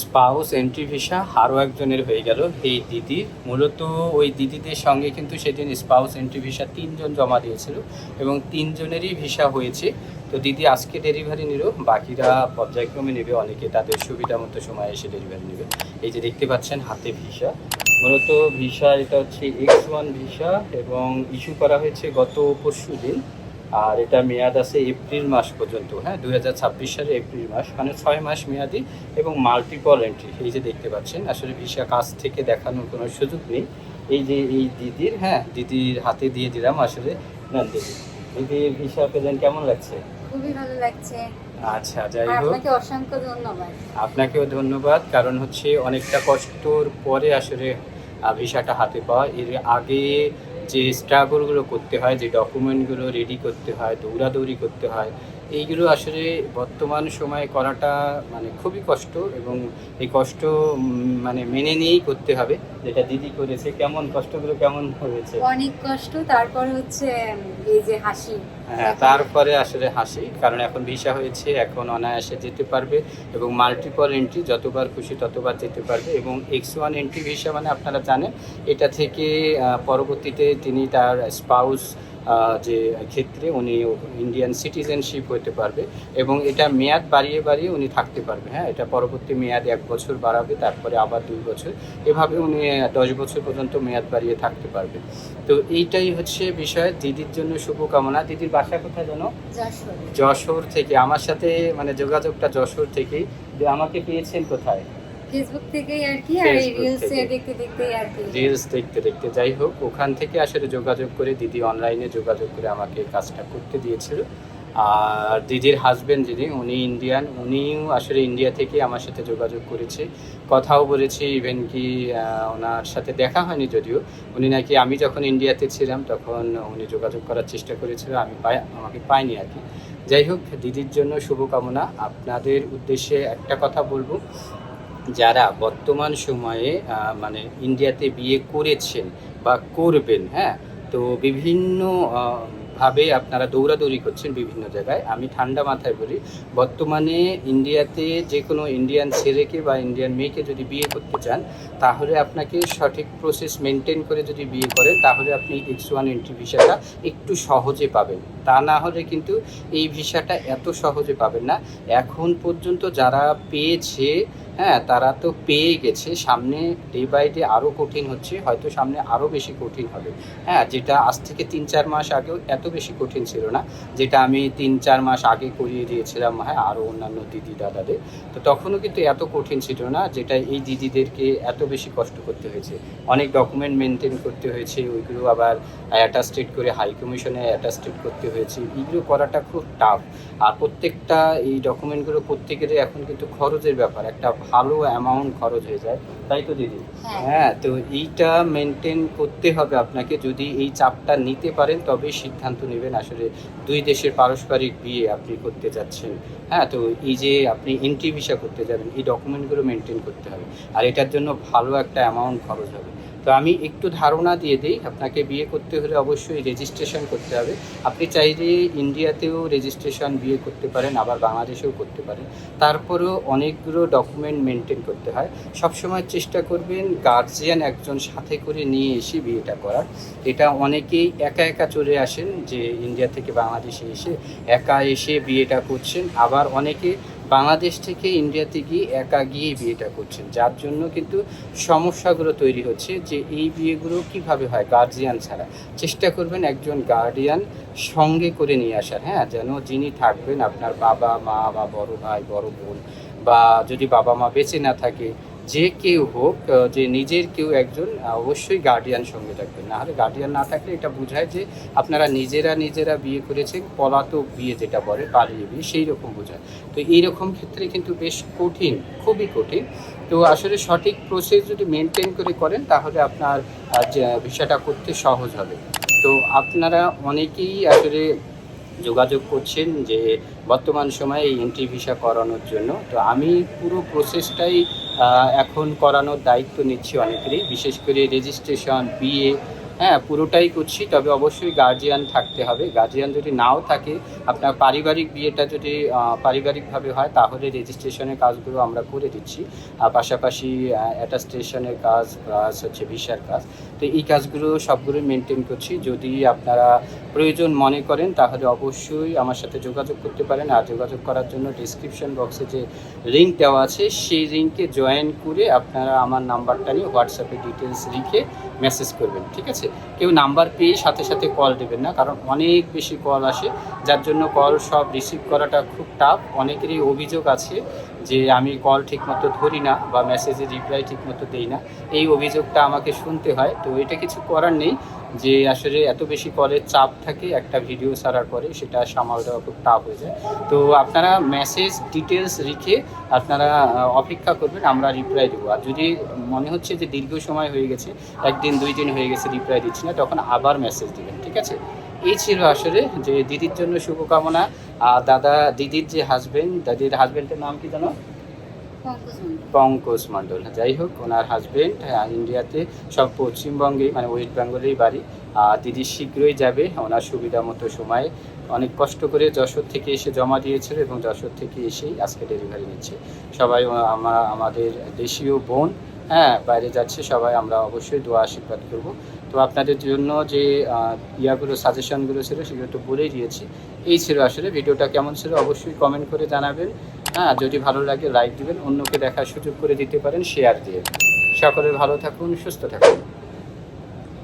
Spouse entry visa আরও একজনের হয়ে গেল এই দিদি। মূলত ওই দিদিদের সঙ্গে কিন্তু সেদিন স্পাউস এন্ট্রি ভিসা তিনজন জমা দিয়েছিল এবং তিনজনেরই ভিসা হয়েছে। তো দিদি, আজকে ডেলিভারি নিল, বাকিরা পর্যায়ক্রমে নেবে, অনেকে তাদের সুবিধা মতো সময় এসে ডেলিভারি নেবে। এই যে দেখতে পাচ্ছেন, হাতে ভিসা। মূলত ভিসা, এটা হচ্ছে এক্স ওয়ান ভিসা এবং ইস্যু করা হয়েছে গত পরশু দিন আর এটা মেয়াদ আছে এপ্রিল মাস পর্যন্ত হ্যাঁ দুই হাজার ছাব্বিশ সালে এপ্রিল মাস মানে ছয় মাস মেয়াদি এবং মাল্টিপল এন্ট্রি এই যে দেখতে পাচ্ছেন আসলে ভিসা কাছ থেকে দেখানোর কোনো সুযোগ নেই। এই যে এই দিদির হ্যাঁ দিদির হাতে দিয়ে দিলাম আসলে না দিদি দিদির ভিসা পেলেন কেমন লাগছে? খুবই ভালো লাগছে। আচ্ছা যাই হোক। আপনাকে অসংখ্য ধন্যবাদ। আপনাকেও ধন্যবাদ কারণ হচ্ছে অনেকটা কষ্টর পরে আসলে ভিসাটা হাতে পাওয়া। এর আগে যে স্ট্রাগলগুলো করতে হয় যে ডকুমেন্টগুলো রেডি করতে হয় দৌড়াদৌড়ি করতে হয় এইগুলো আসলে বর্তমান সময়ে করাটা মানে খুবই কষ্ট এবং এই কষ্ট মানে মেনে নিয়েই করতে হবে। যেটা দিদি করেছে কেমন কষ্টগুলো কেমন হয়েছে? অনেক কষ্ট তারপর হচ্ছে এই যে হাসি। হ্যাঁ তারপরে আসলে হাসি কারণ এখন ভিসা হয়েছে এখন অনায়াসে যেতে পারবে এবং মাল্টিপল এন্ট্রি যতবার খুশি ততবার যেতে পারবে এবং এক্স ওয়ান এন্ট্রি ভিসা মানে আপনারা জানেন এটা থেকে পরবর্তীতে তিনি তার স্পাউস যে ক্ষেত্রে উনি ইন্ডিয়ান সিটিজেনশিপ হতে পারবে এবং এটা মেয়াদ বাড়িয়ে বাড়িয়ে উনি থাকতে পারবে হ্যাঁ? এটা পরবর্তী মেয়াদ এক বছর বাড়াবে তারপরে আবার দুই বছর। এভাবে উনি দশ বছর পর্যন্ত মেয়াদ বাড়িয়ে থাকতে পারবে। তো এইটাই হচ্ছে বিষয়। দিদির জন্য শুভকামনা। দিদির বাসা কোথায় জানো? যশোর। যশোর থেকে। আমার সাথে মানে যোগাযোগটা যশোর থেকেই। যে আমাকে পেয়েছেন কোথায়? ফেসবুক থেকেই আর কি আর রিলস থেকে। দেখতে আর কি। রিলস দেখতে দেখতে যাই হোক ওখান থেকে আসলে যোগাযোগ করে দিদি অনলাইনে যোগাযোগ করে আমাকে কাজটা করতে দিয়েছিল। আর দিদির হাজবেন্ড যিনি উনি ইন্ডিয়ান উনিও আসলে ইন্ডিয়া থেকে আমার সাথে যোগাযোগ করেছে। কথাও বলেছি ইভেন কি ওনার সাথে দেখা হয়নি যদিও। উনি নাকি আমি যখন ইন্ডিয়াতে ছিলাম তখন উনি যোগাযোগ করার চেষ্টা করেছিল আমি পাই আমাকে পাইনি আর কি। যাই হোক দিদির জন্য শুভকামনা। আপনাদের উদ্দেশ্যে একটা কথা বলব যারা বর্তমান সময়ে মানে ইন্ডিয়াতে বিয়ে করেছেন বা করবেন হ্যাঁ? তো বিভিন্ন ভাবে আপনারা দৌড়াদৌড়ি করছেন বিভিন্ন জায়গায়। আমি ঠান্ডা মাথায় বলি, বর্তমানে ইন্ডিয়াতে যে কোনো ইন্ডিয়ান ছেলেকে বা ইন্ডিয়ান মেয়েকে যদি বিয়ে করতে চান, তাহলে আপনাকে সঠিক প্রসেস মেনটেন করে যদি বিয়ে করেন, তাহলে আপনি এক্স ওয়ান এন্ট্রি ভিসাটা একটু সহজে পাবেন। তা না হলে কিন্তু এই ভিসাটা এত সহজে পাবেন না। এখন পর্যন্ত যারা পেয়েছে হ্যাঁ তারা তো পেয়ে গেছে। সামনে ডে বাই ডে আরও কঠিন হচ্ছে, হয়তো সামনে আরও বেশি কঠিন হবে। হ্যাঁ যেটা আজ থেকে তিন, চার মাস আগেও এত বেশি কঠিন ছিল না, যেটা আমি তিন, চার মাস আগে করিয়ে দিয়েছিলাম হ্যাঁ আরও অন্যান্য দিদি দাদাদের। তো তখনও কিন্তু এত কঠিন ছিল না, যেটা এই দিদিদেরকে এত বেশি কষ্ট করতে হয়েছে। অনেক ডকুমেন্ট মেনটেন করতে হয়েছে, ওইগুলো আবার অ্যাটাস্টেড করে হাই কমিশনে অ্যাটাস্টেড করতে হয়েছে। এইগুলো করাটা খুব টাফ আর প্রত্যেকটা এই ডকুমেন্টগুলো গেলে এখন কিন্তু খরচের ব্যাপার। একটা ভালো অ্যামাউন্ট খরচ হয়ে যায় তাই তো দিদি? হ্যাঁ। হ্যাঁ তো এইটা মেনটেন করতে হবে আপনাকে। যদি এই চাপটা নিতে পারেন তবে সিদ্ধান্ত নেবেন আসলে দুই দেশের পারস্পরিক বিয়ে আপনি করতে যাচ্ছেন। হ্যাঁ তো এই যে আপনি এন্ট্রি ভিসা করতে যাবেন এই ডকুমেন্টগুলো মেনটেন করতে হবে। আর এটার জন্য ভালো একটা অ্যামাউন্ট খরচ হবে। তো আমি একটু ধারণা দিয়ে দিই, আপনাকে বিয়ে করতে হলে অবশ্যই রেজিস্ট্রেশন করতে হবে। আপনি চাইলে ইন্ডিয়াতেও রেজিস্ট্রেশন বিয়ে করতে পারেন, আবার বাংলাদেশেও করতে পারেন। তারপরেও অনেকগুলো ডকুমেন্ট মেনটেন করতে হয়। সবসময় চেষ্টা করবেন গার্জিয়ান একজন সাথে করে নিয়ে এসে বিয়েটা করার। এটা অনেকেই একা একা চলে আসেন যে ইন্ডিয়া থেকে বাংলাদেশে এসে একা এসে বিয়েটা করছেন। আবার অনেকে বাংলাদেশ থেকে ইন্ডিয়াতে গিয়ে একা গিয়ে বিয়েটা করছেন। যার জন্য কিন্তু সমস্যাগুলো তৈরি হচ্ছে যে এই বিয়েগুলো কীভাবে হয় গার্জিয়ান ছাড়া। চেষ্টা করবেন একজন গার্ডিয়ান সঙ্গে করে নিয়ে আসার হ্যাঁ? যেন যিনি থাকবেন আপনার বাবা, মা বা বড় ভাই, বড় বোন, বা যদি বাবা মা বেঁচে না থাকে যে কেউ হোক যে নিজের কেউ একজন অবশ্যই গার্ডিয়ান সঙ্গে থাকবেন। না হলে গার্ডিয়ান না থাকলে এটা বোঝায় যে আপনারা নিজেরা নিজেরা বিয়ে করেছেন, পলাতক বিয়ে যেটা বলে, পালিয়ে বিয়ে, সেই রকম বোঝায়। তো এইরকম ক্ষেত্রে কিন্তু বেশ কঠিন, খুবই কঠিন। তো আসলে সঠিক প্রসেস যদি মেনটেন করে করেন, তাহলে আপনার বিষয়টা করতে সহজ হবে। তো আপনারা অনেকেই আসলে যোগাযোগ করছেন যে বর্তমান সময়ে এই এন্ট্রি ভিসা করানোর জন্য। তো আমি পুরো প্রসেসটাই এখন করানোর দায়িত্ব নিচ্ছি অনেকেরই বিশেষ করে রেজিস্ট্রেশন বিয়ে হ্যাঁ পুরোটাই করছি। তবে অবশ্যই গার্জিয়ান থাকতে হবে। গার্জিয়ান যদি নাও থাকে, আপনার পারিবারিক বিয়েটা যদি পারিবারিকভাবে হয়, তাহলে রেজিস্ট্রেশনের কাজগুলো আমরা করে দিচ্ছি। আর পাশাপাশি অ্যাটাস্টেশনের কাজ প্লাস হচ্ছে ভিসার কাজ। তো এই কাজগুলো সবগুলো মেনটেন করছি। যদি আপনারা প্রয়োজন মনে করেন, তাহলে অবশ্যই আমার সাথে যোগাযোগ করতে পারেন। আর যোগাযোগ করার জন্য ডিসক্রিপশন বক্সে যে লিঙ্ক দেওয়া আছে, সেই লিঙ্কে জয়েন করে আপনারা আমার নাম্বারটা নিয়ে হোয়াটসঅ্যাপে ডিটেলস লিখে মেসেজ করবেন, ঠিক আছে? কেউ নাম্বার পেয়ে সাথে সাথে কল দেবেন না, কারণ অনেক বেশি কল আসে। যার জন্য কল সব রিসিভ করাটা খুব টাফ অনেকেরই অভিযোগ আছে যে আমি কল ঠিকমতো ধরি না বা মেসেজের রিপ্লাই ঠিকমতো দেই না। এই অভিযোগটা আমাকে শুনতে হয়। তো এটা কিছু করার নেই। যে আসলে এত বেশি কলের চাপ থাকে একটা ভিডিও ছাড়ার পরে, সেটা সামাল দেওয়া খুব টাফ হয়ে যায়। তো আপনারা মেসেজ ডিটেলস লিখে আপনারা অপেক্ষা করবেন, আমরা রিপ্লাই দেবো। আর যদি মনে হচ্ছে যে দীর্ঘ সময় হয়ে গেছে, একদিন, দুই দিন হয়ে গেছে রিপ্লাই দিচ্ছি না, তখন আবার মেসেজ দেবেন, ঠিক আছে? এই ছিল আসলে যে দিদির জন্য শুভকামনা। আর দাদা, দিদির যে হাজবেন্ড দাদির হাজবেন্ডের নাম কি জানো পঙ্কজ মণ্ডল। যাই হোক, ওনার হাজবেন্ড ইন্ডিয়াতে সব পশ্চিমবঙ্গেই মানে ওয়েস্ট বেঙ্গলেই বাড়ি। আর দিদি শীঘ্রই যাবে ওনার সুবিধা মতো সময়ে। অনেক কষ্ট করে যশোর থেকে এসে জমা দিয়েছিল এবং যশোর থেকে এসেই আজকে ডেলিভারি নিচ্ছে। সবাই আমরা, আমাদের দেশীয় বোন হ্যাঁ বাইরে যাচ্ছে, সবাই আমরা অবশ্যই দোয়া আশীর্বাদ করব। তো আপনাদের জন্য যে ইয়াগুলো সাজেশনগুলো ছিল, সেগুলো তো বলেই দিয়েছি। এই ছিল আসলে, ভিডিওটা কেমন ছিল অবশ্যই কমেন্ট করে জানাবেন। হ্যাঁ যদি ভালো লাগে লাইক দিবেন। অন্যকে দেখার সুযোগ করে দিতে পারেন শেয়ার দিয়ে সকলে ভালো থাকুন, সুস্থ থাকুন।